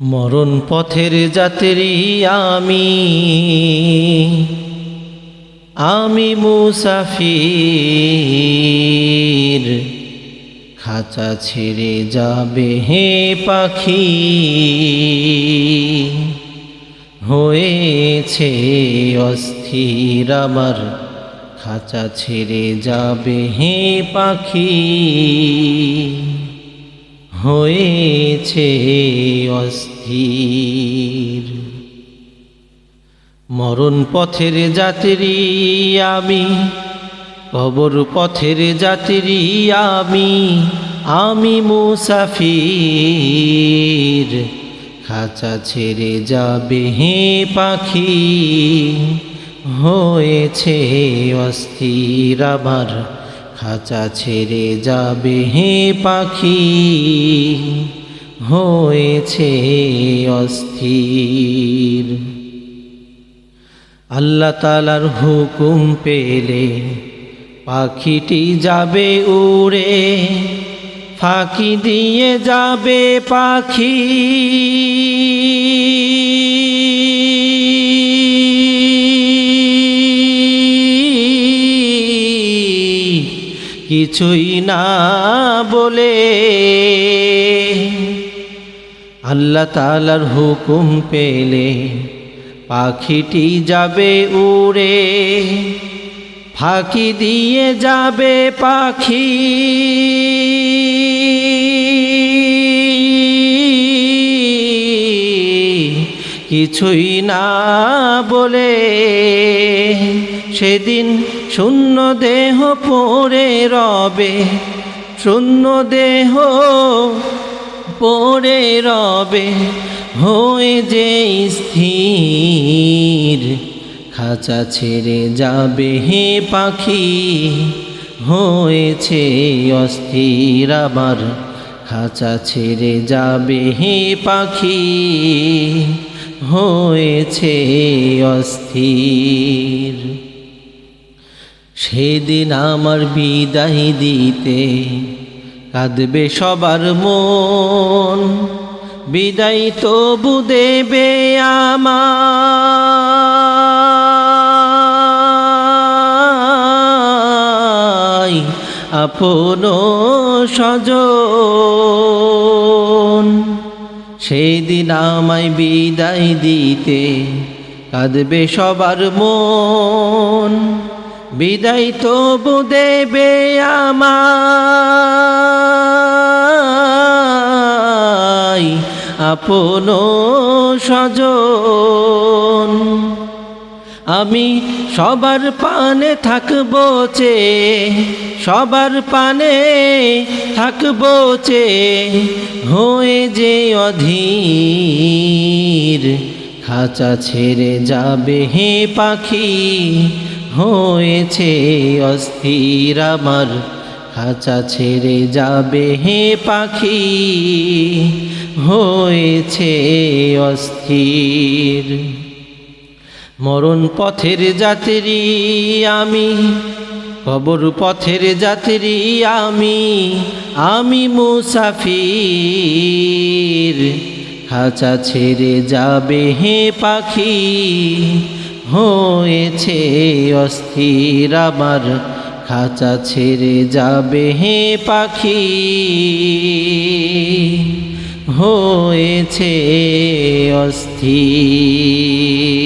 মরণ পথের যাত্রী আমি। আমি মুসাফির। খাঁচা ছেড়ে যাবে হে পাখি। হয়েছে অস্থির আমার। খাঁচা ছেড়ে যাবে হে পাখি। হয়েছে অস্থির। মরণ পথের যাত্রী আমি, কবর পথের যাত্রী আমি আমি মুসাফির। খাঁচা ছেড়ে যাবে হে পাখি, হয়েছে অস্থির আমার খাঁচা ছেড়ে যাবে হে পাখি। হয়েছে অস্থির। আল্লাহ তালার হুকুম পেলে পাখিটি যাবে উড়ে, ফাঁকি দিয়ে যাবে পাখি। কিছুই না বলে। আল্লাহ তালার হুকুম পেলে পাখিটি যাবে উড়ে, ফাঁকি দিয়ে যাবে পাখি। কিছুই না বলে সেদিন শূন্য দেহ পড়ে রবে, শূন্য দেহ পড়ে রবে, হয়ে যে স্থির, খাঁচা ছেড়ে যাবে হে পাখি, হয়েছে অস্থির আবার, খাঁচা ছেড়ে যাবে হে পাখি, হয়েছে অস্থির। সেদিন আমার বিদায় দিতে কাঁদবে সবার মন। বিদায় তবু দেবে আমায় আপন সজন সেই দিন আমায় বিদায় দিতে কাঁদবে সবার মন। বিদায় তবু দেবে আমায় আপন সজন আমি সবার পানে থাকব চে, সবার পানে থাকব চে, হয়ে যে অধীর খাঁচা ছেড়ে যাবে হে পাখি। হয়েছে অস্থির আমার, খাঁচা ছেড়ে যাবে হে পাখি। হয়েছে অস্থির। মরণ পথের যাত্রী আমি, কবর পথের যাত্রী আমি আমি মুসাফির। খাঁচা ছেড়ে যাবে হে পাখি। হয়েছে অস্থির আমার খাঁচা ছেড়ে যাবে হে পাখি। হয়েছে অস্থির।